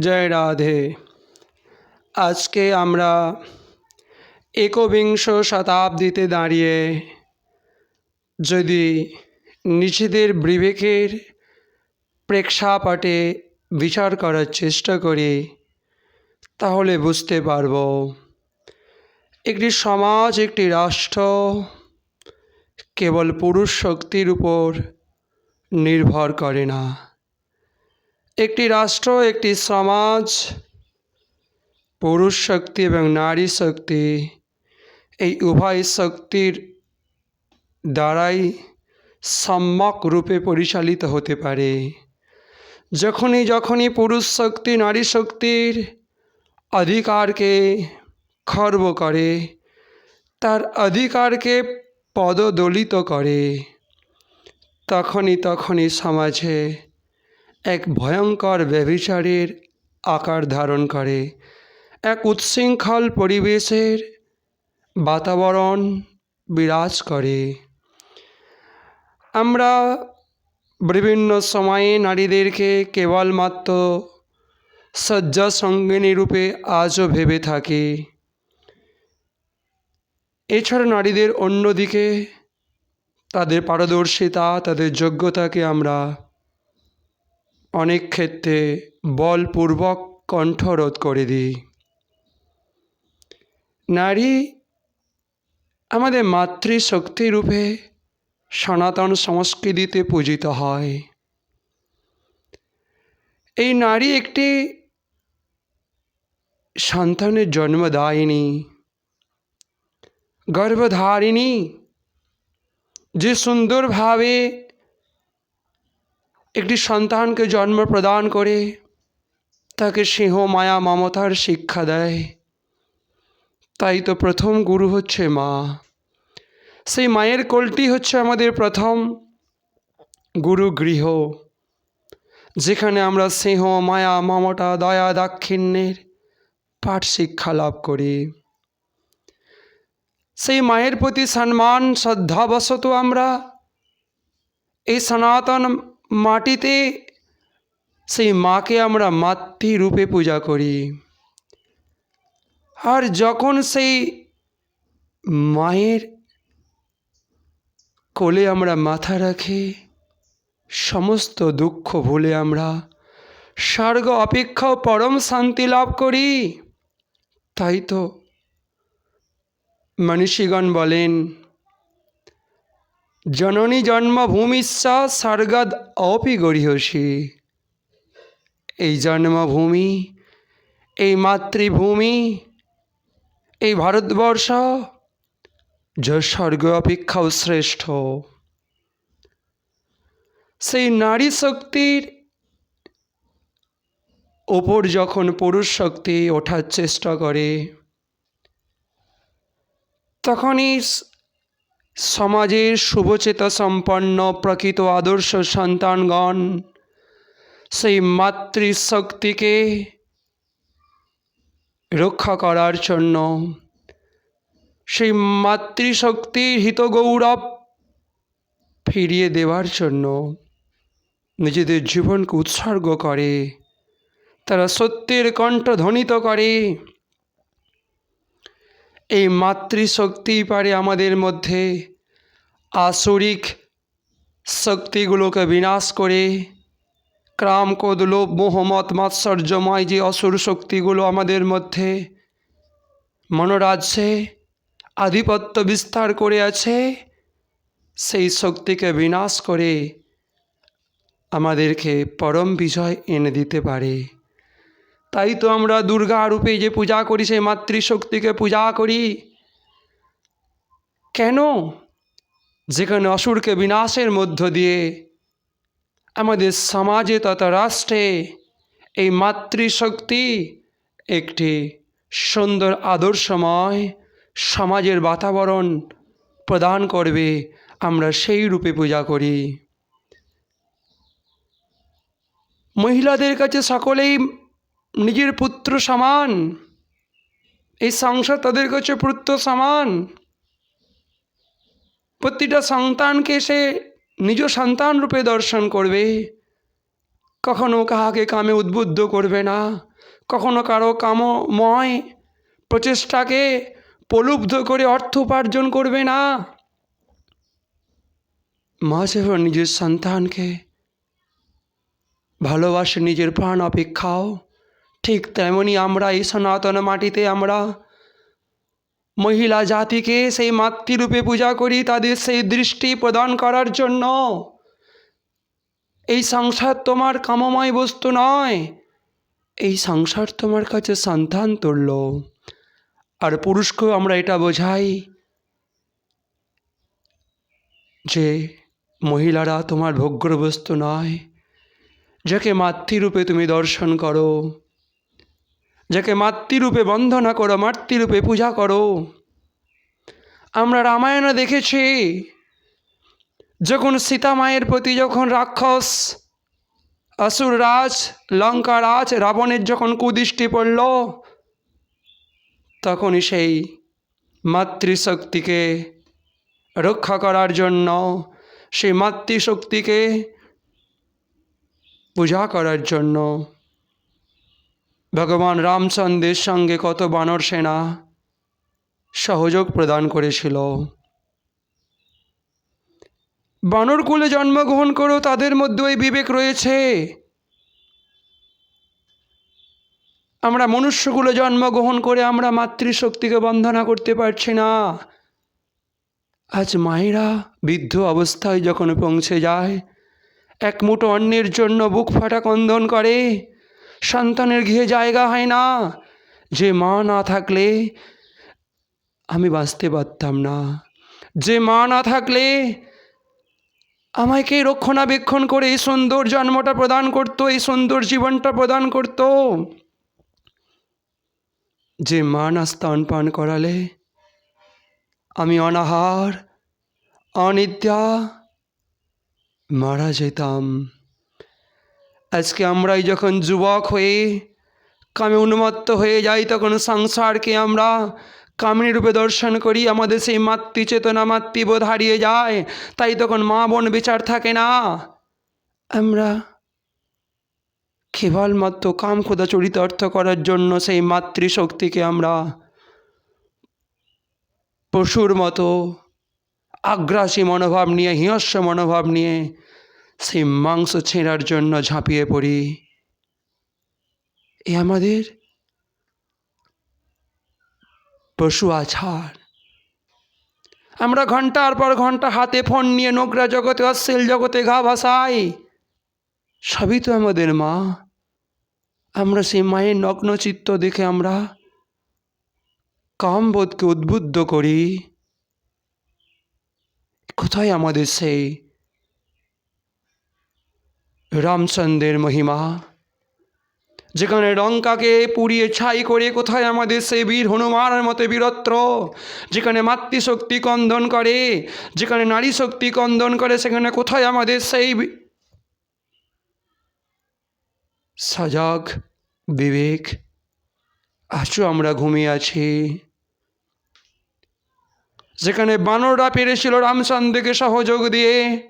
জয় রাধে। আজকে আমরা একবিংশ শতাব্দীতে দাঁড়িয়ে যদি নিজেদের বিবেকের প্রেক্ষাপটে বিচার করার চেষ্টা করি, তাহলে বুঝতে পারব। একটি সমাজ, একটি রাষ্ট্র কেবল পুরুষ শক্তির উপর নির্ভর করে না। একটি রাষ্ট্র, একটি সমাজ, পুরুষ শক্তি এবং নারী শক্তি, এই উভয় শক্তির দ্বারাই সম্যক রূপে পরিচালিত হতে পারে। যখনই যখনই পুরুষ শক্তি, নারী শক্তির অধিকারকে খর্ব করে, তার অধিকারকে পদদলিত করে, তখনই তখনই সমাজে এক ভয়ঙ্কর ব্যভিচারের আকার ধারণ করে। এক উচ্ছৃঙ্খল পরিবেশের বাতাবরণ বিরাজ করে। আমরা বিভিন্ন সময়ে নারীদেরকে কেবলমাত্র শয্যা সঙ্গিনী রূপে আজও ভেবে থাকি। এছাড়া নারীদের অন্যদিকে তাদের পারদর্শিতা, তাদের যোগ্যতাকে আমরা অনেক ক্ষেত্রে বলপূর্বক কণ্ঠরোধ করে দিই। নারী আমাদের মাতৃশক্তি রূপে সনাতন সংস্কৃতিতে পূজিত হয়। এই নারী একটি সন্তানের জন্মদায়িনী, গর্ভধারিণী, যে সুন্দরভাবে একটি সন্তানকে জন্ম প্রদান করে, তাকে সিংহ মায়া, মমতার শিক্ষা দেয়। তাই তো প্রথম গুরু হচ্ছে মা। সেই মায়ের কোলটি হচ্ছে আমাদের প্রথম গুরু গৃহ, যেখানে আমরা স্নেহ, মায়া, মমতা, দয়া, দাক্ষিণ্যের পাঠ শিক্ষা লাভ করি। সেই মায়ের প্রতি সম্মান শ্রদ্ধাবশত আমরা এই সনাতন মাটিতে সেই মাকে আমরা মাতৃরূপে পূজা করি। আর যখন সেই মায়ের কোলে আমরা মাথা রাখি, সমস্ত দুঃখ ভুলে আমরা স্বর্গ অপেক্ষাও পরম শান্তি লাভ করি। তাই তো মনীষীগণ বলেন জননী জন্মভূমিশ্চা স্বর্গদ অপি গরিহসী। এই জন্মভূমি, এই মাতৃভূমি, এই ভারতবর্ষ যা স্বর্গ অপেক্ষাও শ্রেষ্ঠ। সেই নারী শক্তির ওপর যখন পুরুষ শক্তি ওঠার চেষ্টা করে, তখনই সমাজের শুভচেতা সম্পন্ন প্রকৃত আদর্শ সন্তানগণ, সেই মাতৃশক্তিকে রক্ষা করার জন্য, সেই মাতৃশক্তির হিতগৌরব ফিরিয়ে দেওয়ার জন্য নিজেদের জীবনকে উৎসর্গ করে, তারা সত্যের কণ্ঠ ধ্বনিত করে। এই মাতৃশক্তি পারে আমাদের মধ্যে। আসরিক শক্তিগুলোকে বিনাশ করে। ক্রাম কোদ লোভ মোহমত মাৎসর্যময় যে অসুর শক্তিগুলো আমাদের মধ্যে। মনোরাজ্যে আধিপত্য বিস্তার করে আছে। সেই শক্তিকে বিনাশ করে আমাদেরকে পরম বিজয় এনে দিতে পারে। তাই তো আমরা দুর্গা রূপে যে পূজা করি, সেই মাতৃশক্তিকে পূজা করি। কেন? যেখানে অসুরকে বিনাশের মধ্য দিয়ে আমাদের সমাজে তথা রাষ্ট্রে এই মাতৃশক্তি একটি সুন্দর আদর্শময় সমাজের বাতাবরণ প্রদান করবে, আমরা সেই রূপে পূজা করি। মহিলাদের কাছে সকলেই নিজের পুত্র সমান। এই সংসার তাদের কাছে পুত্র সমান। প্রতিটা সন্তানকে সে নিজ সন্তান রূপে দর্শন করবে। কখনো কাহাকে কামে উদ্বুদ্ধ করবে না। কখনো কারও কামময় প্রচেষ্টাকে প্রলুব্ধ করে অর্থ উপার্জন করবে না। মা যেভাবে নিজের সন্তানকে ভালোবাসে, নিজের প্রাণ অপেক্ষাও। ঠিক তেমনি আমরা এই সনাতন মাটিতে আমরা মহিলা জাতিকে সেই মাতৃরূপে পূজা করি, তাদের সেই দৃষ্টি প্রদান করার জন্য। এই সংসার তোমার কামময় বস্তু নয়, এই সংসার তোমার কাছে সন্তান তুল্য। আর পুরুষকেও আমরা এটা বোঝাই যে মহিলারা তোমার ভোগ্য বস্তু নয়, যাকে মাতৃরূপে তুমি দর্শন করো। যাকে মাতৃরূপে বন্ধনা করো, মাতৃরূপে পূজা করো। আমরা রামায়ণে দেখেছি, যখন সীতা মায়ের প্রতি যখন রাক্ষস, অসুর রাজ, লঙ্কা রাজ, রাবণের যখন কুদৃষ্টি পড়ল, তখনই সেই মাতৃশক্তিকে রক্ষা করার জন্য, সেই মাতৃশক্তিকে পূজা করার জন্য ভগবান রামচন্দ্রের সঙ্গে কত বানর সেনা সহযোগ প্রদান করেছিল। বানর বানরকুলে জন্মগ্রহণ করেও তাদের মধ্যে ওই বিবেক রয়েছে। আমরা মনুষ্যকুলে জন্মগ্রহণ করে আমরা মাতৃশক্তিকে বন্ধনা করতে পারছি না। আজ মায়েরা বৃদ্ধ অবস্থায় যখন পৌঁছে যায়, এক মুঠো অন্যের জন্য বুক ফাটা কন্দন করে। সন্তানের গৃহে জায়গা হয় না। যে মা না থাকলে আমি বাঁচতে পারতাম না। যে মা না থাকলে আমাকে রক্ষণাবেক্ষণ করে এই সুন্দর জন্মটা প্রদান করতো, এই সুন্দর জীবনটা প্রদান করত। যে মা না স্তন পান করালে আমি অনাহার, অনিদ্রা মারা যেতাম। আজকে আমরাই যখন যুবক হয়ে কামে উন্মত্ত হয়ে যাই, তখন সংসারকে আমরা কামিনী রূপে দর্শন করি। আমাদের সেই মাতৃচেতনা মাতৃবোধ হারিয়ে যায়, তাই তখন মা বোন বিচার থাকে না। আমরা কেবলমাত্র কাম ক্ষুদা চরিতার্থ করার জন্য সেই মাতৃশক্তিকে আমরা পশুর মতো আগ্রাসী মনোভাব নিয়ে, হিংস্র মনোভাব নিয়ে সেই মাংস ছেঁড়ার জন্য ঝাঁপিয়ে পড়ি। এ আমাদের পশু আছাড়। আমরা ঘণ্টার পর ঘণ্টা হাতে ফোন নিয়ে নোংরা জগতে, অশ্লীল জগতে ঘা ভাসাই। সবই তো আমাদের মা। আমরা সেই মায়ের নগ্ন চিত্ত দেখে আমরা কামবোধকে উদ্বুদ্ধ করি। কোথায় আমাদের সেই রামচন্দ্রের মহিমা। যেখানে লঙ্কাকে পুড়িয়ে ছাই করে কোথায় আমাদের সেই বীর হনুমানের মতে বীরত্ব? যেখানে মাতৃশক্তি কন্দন করে, যেখানে নারী শক্তি কন্দন করে, সেখানে কোথায় আমাদের সেই সজাগ বিবেক। আজও আমরা ঘুমিয়ে আছি। যেখানে বানররা পেরেছিল রামচন্দ্রকে সহযোগ দিয়ে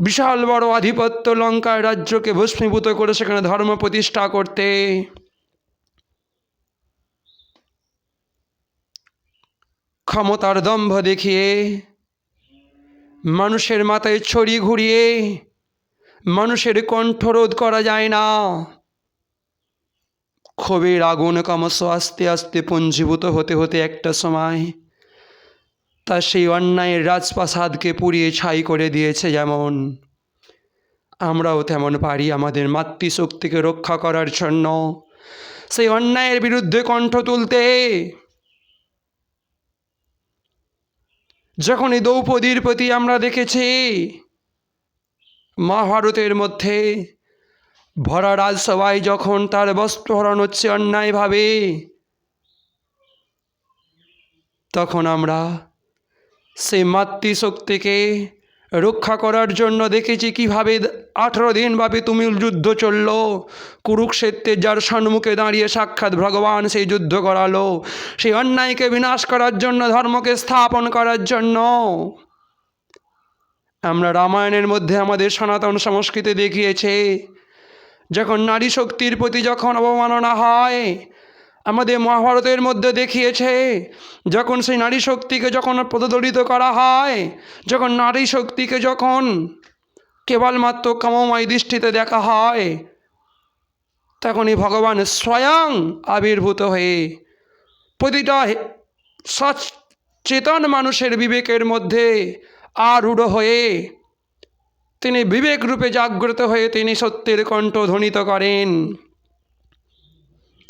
বিশাল বড় আধিপত্য লঙ্কার রাজ্যকে ভস্মীভূত করে সেখানে ধর্ম প্রতিষ্ঠা করতে। ক্ষমতার দম্ভ দেখিয়ে, মানুষের মাথায় ছড়ি ঘুরিয়ে, মানুষের কণ্ঠরোধ করা যায় না। ক্ষোভের আগুন ক্রমশ আস্তে আস্তে পুঞ্জীভূত হতে হতে একটা সময় তার সেই অন্যায়ের রাজপ্রাসাদকে পুড়িয়ে ছাই করে দিয়েছে যেমন। আমরাও তেমন পারি আমাদের মাতৃশক্তিকে রক্ষা করার জন্য। সেই অন্যায়ের বিরুদ্ধে কণ্ঠ তুলতে। যখন এই দ্রৌপদীর প্রতি আমরা দেখেছি, মহাভারতের মধ্যে ভরা রাজসভায় যখন তার বস্ত্রহরণ হচ্ছে অন্যায়ভাবে, তখন আমরা সেই মাতৃশক্তিকে রক্ষা করার জন্য দেখেছি কীভাবে আঠেরো দিনব্যাপী তুমিল যুদ্ধ চলল। কুরুক্ষেত্রের যার সম্মুখে দাঁড়িয়ে সাক্ষাৎ ভগবান সেই যুদ্ধ করালো। সেই অন্যায়কে বিনাশ করার জন্য, ধর্মকে স্থাপন করার জন্য। আমরা রামায়ণের মধ্যে আমাদের সনাতন সংস্কৃতি দেখিয়েছে, যখন নারী শক্তির প্রতি যখন অবমাননা হয় আমাদের মহাভারতের মধ্যে দেখিয়েছে, যখন সেই নারী শক্তিকে যখন প্রদলিত করা হয়, যখন নারী শক্তিকে যখন কেবলমাত্র কামময় দৃষ্টিতে দেখা হয়, তখনই ভগবান স্বয়ং আবির্ভূত হয়ে প্রতিটা সচেতন মানুষের বিবেকের মধ্যে আরূঢ় হয়ে তিনি বিবেক রূপে জাগ্রত হয়ে তিনি সত্যের কণ্ঠ ধ্বনিত করেন।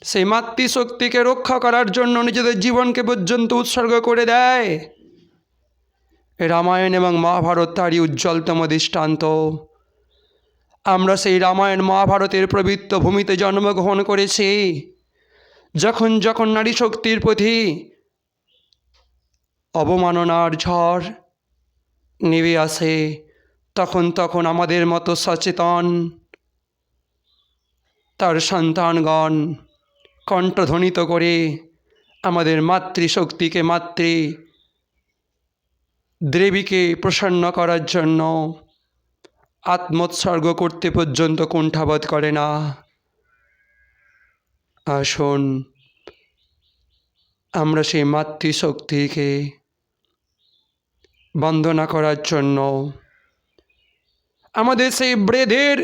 সেই মাতৃশক্তিকে রক্ষা করার জন্য নিজেদের জীবনকে পর্যন্ত উৎসর্গ করে দেয়। রামায়ণ এবং মহাভারত তারই উজ্জ্বলতম দৃষ্টান্ত। আমরা সেই রামায়ণ, মহাভারতের পবিত্র ভূমিতে জন্মগ্রহণ করেছি। যখন যখন নারী শক্তির প্রতি অবমাননার ঝড় নেমে আসে, তখন তখন আমাদের মতো সচেতন তার সন্তানগণ কণ্ঠধ্বনিত করে আমাদের মাতৃশক্তিকে মাতৃ দেবীকে প্রসন্ন করার জন্য আত্মোৎসর্গ করতে পর্যন্ত কুণ্ঠাবোধ করে না। আসুন, আমরা সেই মাতৃশক্তিকে বন্দনা করার জন্য আমাদের সেই ব্রেদের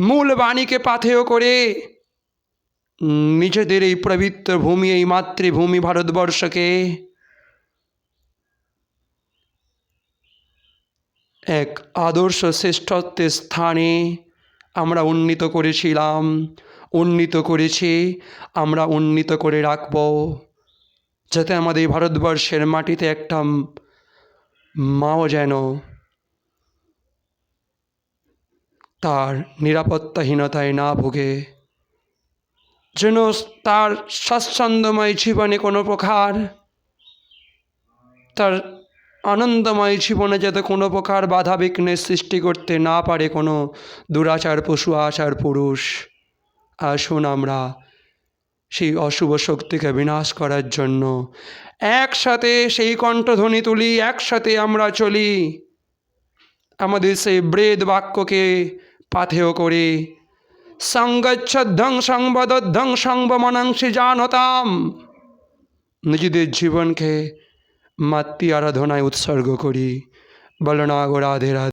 মূল বাণীকে পাথেয় করে নিজেদের এই পবিত্র ভূমি, এই মাতৃভূমি ভারতবর্ষকে এক আদর্শ শ্রেষ্ঠত্বের স্থানে আমরা উন্নীত করেছিলাম, উন্নীত করেছি, আমরা উন্নীত করে রাখব, যাতে আমাদের ভারতবর্ষের মাটিতে একটা মাও যেন তার নিরাপত্তাহীনতায় না ভোগে। যেন তার স্বাচ্ছন্দ্যময় জীবনে কোনো প্রকার, তার আনন্দময় জীবনে যাতে কোনো প্রকার বাধা বিঘ্নের সৃষ্টি করতে না পারে কোনো দুরাচার পশু, আচার পুরুষ, আসুন আমরা সেই অশুভ শক্তিকে বিনাশ করার জন্য একসাথে সেই কণ্ঠধ্বনি তুলি, একসাথে আমরা চলি। আমাদের সেই ব্রেদ বাক্যকে পাথেয় করে সঙ্গচ্ছধ্বং সংবদধ্বং সংবমনাংশী জানতাম। নিজেদের জীবনকে মাতৃ আরাধনায় উৎসর্গ করি। বলো গো রাধে রাধে।